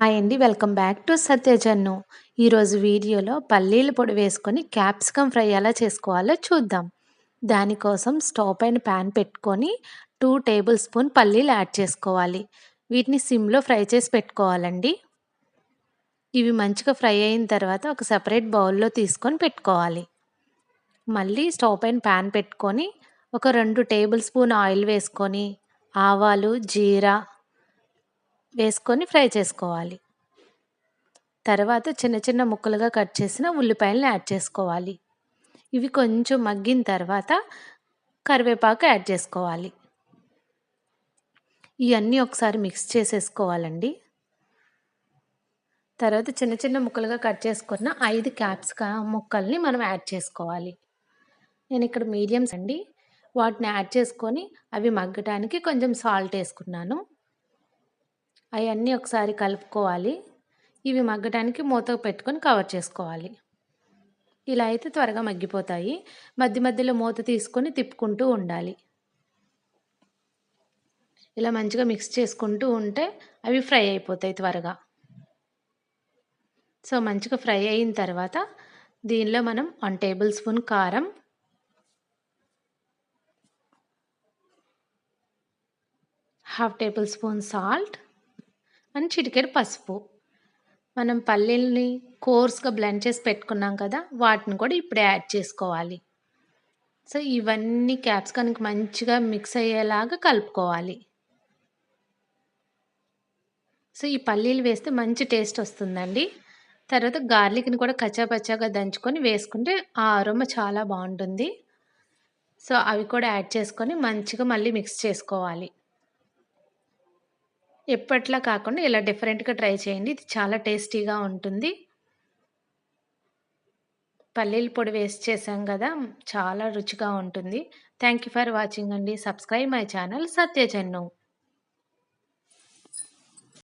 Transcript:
Hi అండి welcome back to సత్యజన్ను ఈరోజు వీడియోలో పల్లీల పొడి వేసుకొని క్యాప్సికమ్ ఫ్రై ఎలా చేసుకోవాలో చూద్దాం. దానికోసం స్టవ్ పైన ప్యాన్ పెట్టుకొని టూ టేబుల్ స్పూన్ పల్లీలు యాడ్ చేసుకోవాలి. వీటిని సిమ్లో ఫ్రై చేసి పెట్టుకోవాలండి. ఇవి మంచిగా ఫ్రై అయిన తర్వాత ఒక సపరేట్ బౌల్లో తీసుకొని పెట్టుకోవాలి. మళ్ళీ స్టవ్ పైన ప్యాన్ పెట్టుకొని ఒక రెండు టేబుల్ స్పూన్ ఆయిల్ వేసుకొని ఆవాలు జీరా వేసుకొని ఫ్రై చేసుకోవాలి. తర్వాత చిన్న చిన్న ముక్కలుగా కట్ చేసిన ఉల్లిపాయలను యాడ్ చేసుకోవాలి. ఇవి కొంచెం మగ్గిన తర్వాత కరివేపాకు యాడ్ చేసుకోవాలి. ఇవన్నీ ఒకసారి మిక్స్ చేసేసుకోవాలండి. తర్వాత చిన్న చిన్న ముక్కలుగా కట్ చేసుకున్న ఐదు క్యాప్సికా ముక్కల్ని మనం యాడ్ చేసుకోవాలి. నేను ఇక్కడ మీడియంస్ అండి. వాటిని యాడ్ చేసుకొని అవి మగ్గటానికి కొంచెం సాల్ట్ వేసుకున్నాను. అవన్నీ ఒకసారి కలుపుకోవాలి. ఇవి మగ్గడానికి మూత పెట్టుకొని కవర్ చేసుకోవాలి. ఇలా అయితే త్వరగా మగ్గిపోతాయి. మధ్య మధ్యలో మూత తీసుకొని తిప్పుకుంటూ ఉండాలి. ఇలా మంచిగా మిక్స్ చేసుకుంటూ ఉంటే అవి ఫ్రై అయిపోతాయి త్వరగా. సో మంచిగా ఫ్రై అయిన తర్వాత దీనిలో మనం వన్ టేబుల్ స్పూన్ కారం హాఫ్ టేబుల్ స్పూన్ సాల్ట్ అని చిటికెడు పసుపు. మనం పల్లీల్ని కోర్స్గా బ్లెండ్ చేసి పెట్టుకున్నాం కదా వాటిని కూడా ఇప్పుడే యాడ్ చేసుకోవాలి. సో ఇవన్నీ క్యాప్సికానికి మంచిగా మిక్స్ అయ్యేలాగా కలుపుకోవాలి. సో ఈ పల్లీలు వేస్తే మంచి టేస్ట్ వస్తుందండి. తర్వాత గార్లిక్ని కూడా కచ్చాపచ్చాగా దంచుకొని వేసుకుంటే ఆ అరుమ చాలా బాగుంటుంది. సో అవి కూడా యాడ్ చేసుకొని మంచిగా మళ్ళీ మిక్స్ చేసుకోవాలి. ఎప్పట్లా కాకుండా ఇలా డిఫరెంట్గా ట్రై చేయండి. ఇది చాలా టేస్టీగా ఉంటుంది. పల్లీల పొడి వేస్ట్ చేసాం కదా చాలా రుచిగా ఉంటుంది. థ్యాంక్ యూ ఫర్ వాచింగ్ అండి. Subscribe my channel సత్యజన్ను.